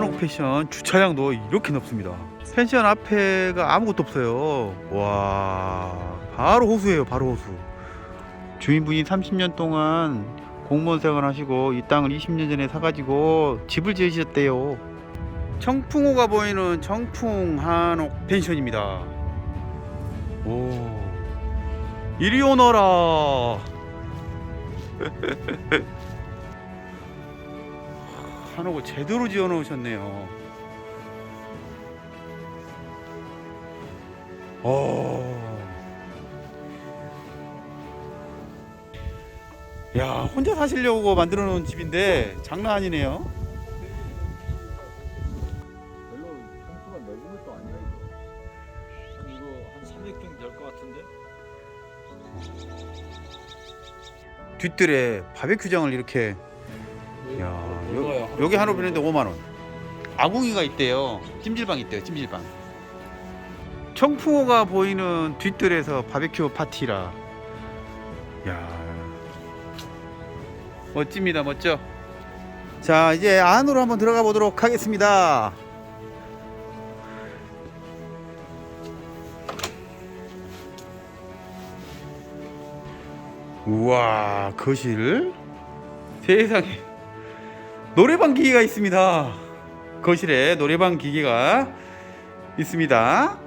펜션 주차장도 이렇게 넓습니다. 펜션 앞에가 아무것도 없어요. 와, 바로 호수예요, 바로 호수. 주인분이 30년 동안 공무원 생활 하시고 이 땅을 20년 전에 사가지고 집을 지으셨대요. 청풍호가 보이는 청풍 한옥 펜션입니다. 오, 이리 오너라. 한옥을 제대로 지어 놓으셨네요. 어. 야, 혼자 사시려고 만들어 놓은 집인데 장난 아니네요. 별로 평수가 넓은 것도 아니야 이거. 한 이거 한 300평 될 것 같은데. 뒷뜰에 바베큐장을 이렇게 야, 요, 여기 한옥 비는데 5만 원. 아궁이가 있대요. 찜질방 있대요. 찜질방. 청풍호가 보이는 뒷뜰에서 바베큐 파티라. 야. 멋집니다. 멋져. 자, 이제 안으로 한번 들어가 보도록 하겠습니다. 우와, 거실. 세상에. 노래방 기계가 있습니다. 거실에 노래방 기계가 있습니다.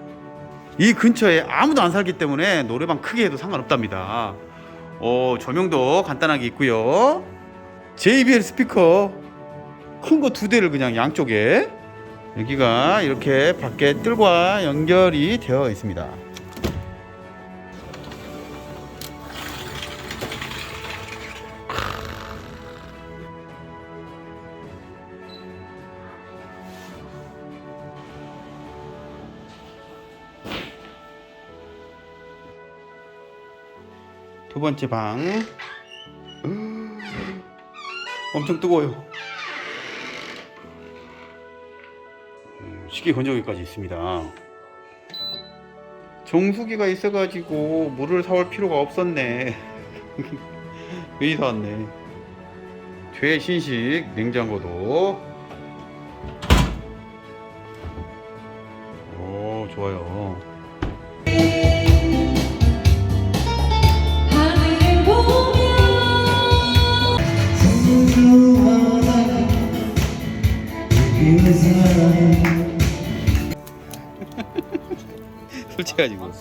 이 근처에 아무도 안 살기 때문에 노래방 크게 해도 상관없답니다. 어, 조명도 간단하게 있고요. JBL 스피커 큰 거 두 대를 그냥 양쪽에 여기가 이렇게 밖에 뜰과 연결이 되어 있습니다. 두 번째 방. 엄청 뜨거워요. 음, 식기 건조기까지 있습니다. 정수기가 있어가지고 물을 사올 필요가 없었네. 괜히 사왔네. 최신식 냉장고도. 오, 좋아요. 솔직해가지고.